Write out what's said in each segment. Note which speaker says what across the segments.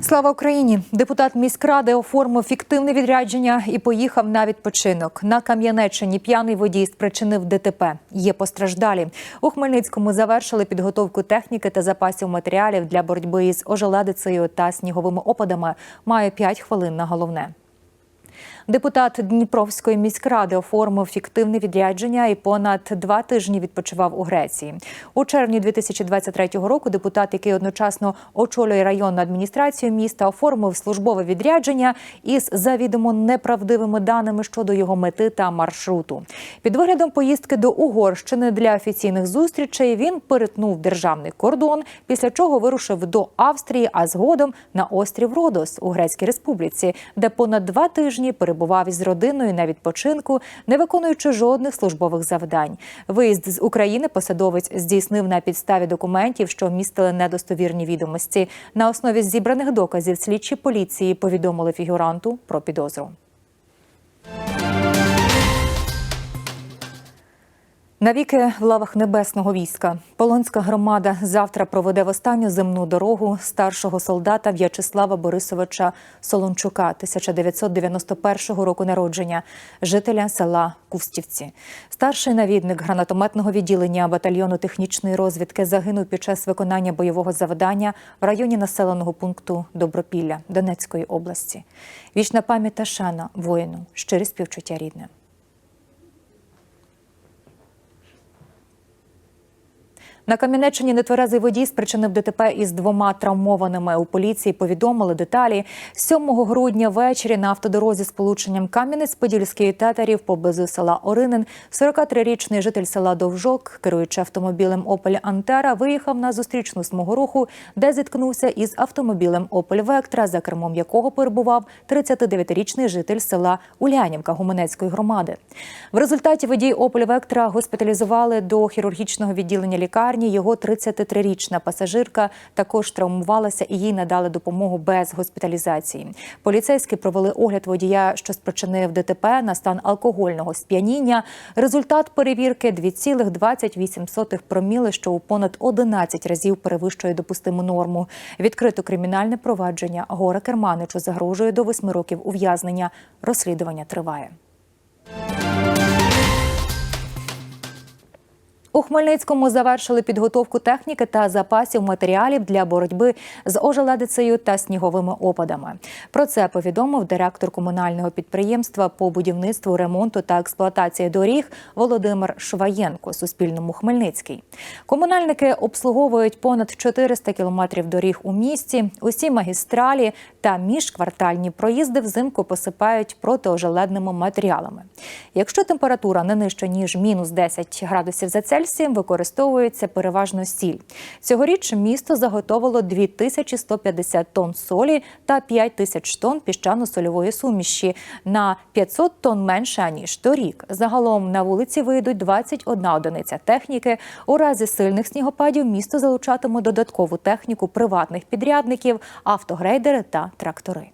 Speaker 1: Слава Україні! Депутат міськради оформив фіктивне відрядження і поїхав на відпочинок. На Кам'янеччині п'яний водій спричинив ДТП. Є постраждалі. У Хмельницькому завершили підготовку техніки та запасів матеріалів для боротьби із ожеледицею та сніговими опадами. Має 5 хвилин на головне. Депутат Дніпровської міськради оформив фіктивне відрядження і понад два тижні відпочивав у Греції. У червні 2023 року депутат, який одночасно очолює районну адміністрацію міста, оформив службове відрядження із завідомо неправдивими даними щодо його мети та маршруту. Під виглядом поїздки до Угорщини для офіційних зустрічей він перетнув державний кордон, після чого вирушив до Австрії, а згодом на острів Родос у Грецькій республіці, де понад два тижні перебував із родиною на відпочинку, не виконуючи жодних службових завдань. Виїзд з України посадовець здійснив на підставі документів, що містили недостовірні відомості. На основі зібраних доказів слідчі поліції повідомили фігуранту про підозру. Навіки в лавах небесного війська Полонська громада завтра проведе в останню земну дорогу старшого солдата В'ячеслава Борисовича Солончука, 1991 року народження, жителя села Кустівці. Старший навідник гранатометного відділення батальйону технічної розвідки загинув під час виконання бойового завдання в районі населеного пункту Добропілля Донецької області. Вічна пам'ять та шана воїну, щирі співчуття рідним. На Кам'янеччині нетверезий водій спричинив ДТП із двома травмованими. У поліції повідомили деталі. 7 грудня ввечері на автодорозі з полученням Кам'янець-Подільський татарів поблизу села Оринин 43-річний житель села Довжок, керуючи автомобілем Опель Антера, виїхав на зустрічну смугу руху, де зіткнувся із автомобілем Опель Вектра, за кермом якого перебував 39-річний житель села Улянівка Гуменецької громади. В результаті водій Опель Вектра госпіталізували до хірургічного відділення лікарні. Його 33-річна пасажирка також травмувалася і їй надали допомогу без госпіталізації. Поліцейські провели огляд водія, що спричинив ДТП на стан алкогольного сп'яніння. Результат перевірки 2,28 проміли, що у понад 11 разів перевищує допустиму норму. Відкрито кримінальне провадження. Гора Керманичу загрожує до 8 років ув'язнення. Розслідування триває. У Хмельницькому завершили підготовку техніки та запасів матеріалів для боротьби з ожеледицею та сніговими опадами. Про це повідомив директор комунального підприємства по будівництву, ремонту та експлуатації доріг Володимир Шваєнко Суспільному Хмельницький. Комунальники обслуговують понад 400 кілометрів доріг у місті. Усі магістралі та міжквартальні проїзди взимку посипають протиожеледними матеріалами. Якщо температура не нижча ніж мінус 10 градусів за Цельсієм, Цельсієм використовується переважно сіль. Цьогоріч місто заготовило 2150 тонн солі та 5 тисяч тонн піщано-сольової суміші на 500 тонн менше аніж торік. Загалом на вулиці вийдуть 21 одиниця техніки. У разі сильних снігопадів місто залучатиме додаткову техніку приватних підрядників, автогрейдери та трактори.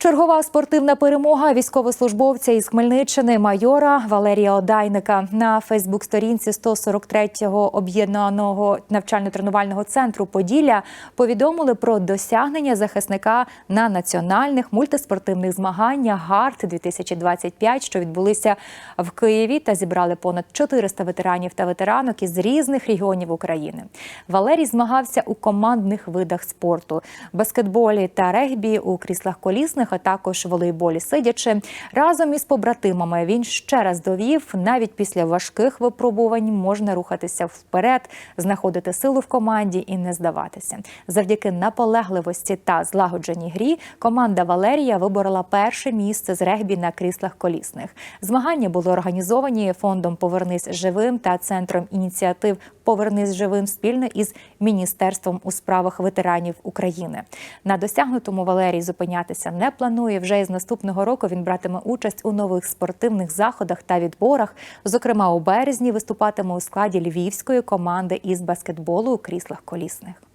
Speaker 1: Чергова спортивна перемога військовослужбовця із Хмельниччини майора Валерія Одайника на Фейсбук-сторінці 143-го об'єднаного навчально-тренувального центру Поділля повідомили про досягнення захисника на національних мультиспортивних змаганнях ГАРД 2025, що відбулися в Києві та зібрали понад 400 ветеранів та ветеранок із різних регіонів України. Валерій змагався у командних видах спорту баскетболі та регбі у кріслах колісних також волейболі сидячи. Разом із побратимами він ще раз довів, навіть після важких випробувань можна рухатися вперед, знаходити силу в команді і не здаватися. Завдяки наполегливості та злагодженій грі команда Валерія виборола перше місце з регбі на кріслах колісних. Змагання були організовані фондом Повернись живим та центром ініціатив Повернись живим спільно із міністерством у справах ветеранів України. На досягнутому Валерій зупинятися не планує. Вже із наступного року він братиме участь у нових спортивних заходах та відборах. Зокрема, у березні виступатиме у складі львівської команди із баскетболу у кріслах колісних.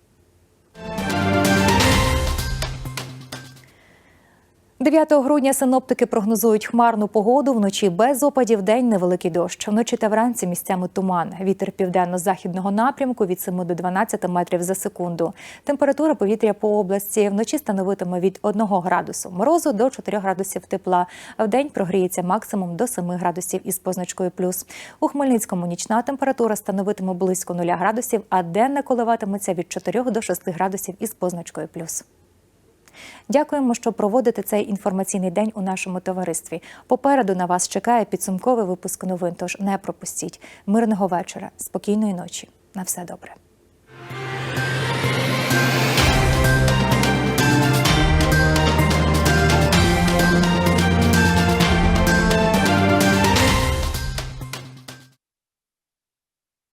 Speaker 1: 9 грудня синоптики прогнозують хмарну погоду. Вночі без опадів, день невеликий дощ. Вночі та вранці місцями туман. Вітер південно-західного напрямку від 7 до 12 метрів за секунду. Температура повітря по області вночі становитиме від 1 градусу морозу до 4 градусів тепла. В день прогріється максимум до 7 градусів із позначкою плюс. У Хмельницькому нічна температура становитиме близько 0 градусів, а денна коливатиметься від 4 до 6 градусів із позначкою плюс. Дякуємо, що проводите цей інформаційний день у нашому товаристві. Попереду на вас чекає підсумковий випуск новин. Тож не пропустіть мирного вечора, спокійної ночі. На все добре.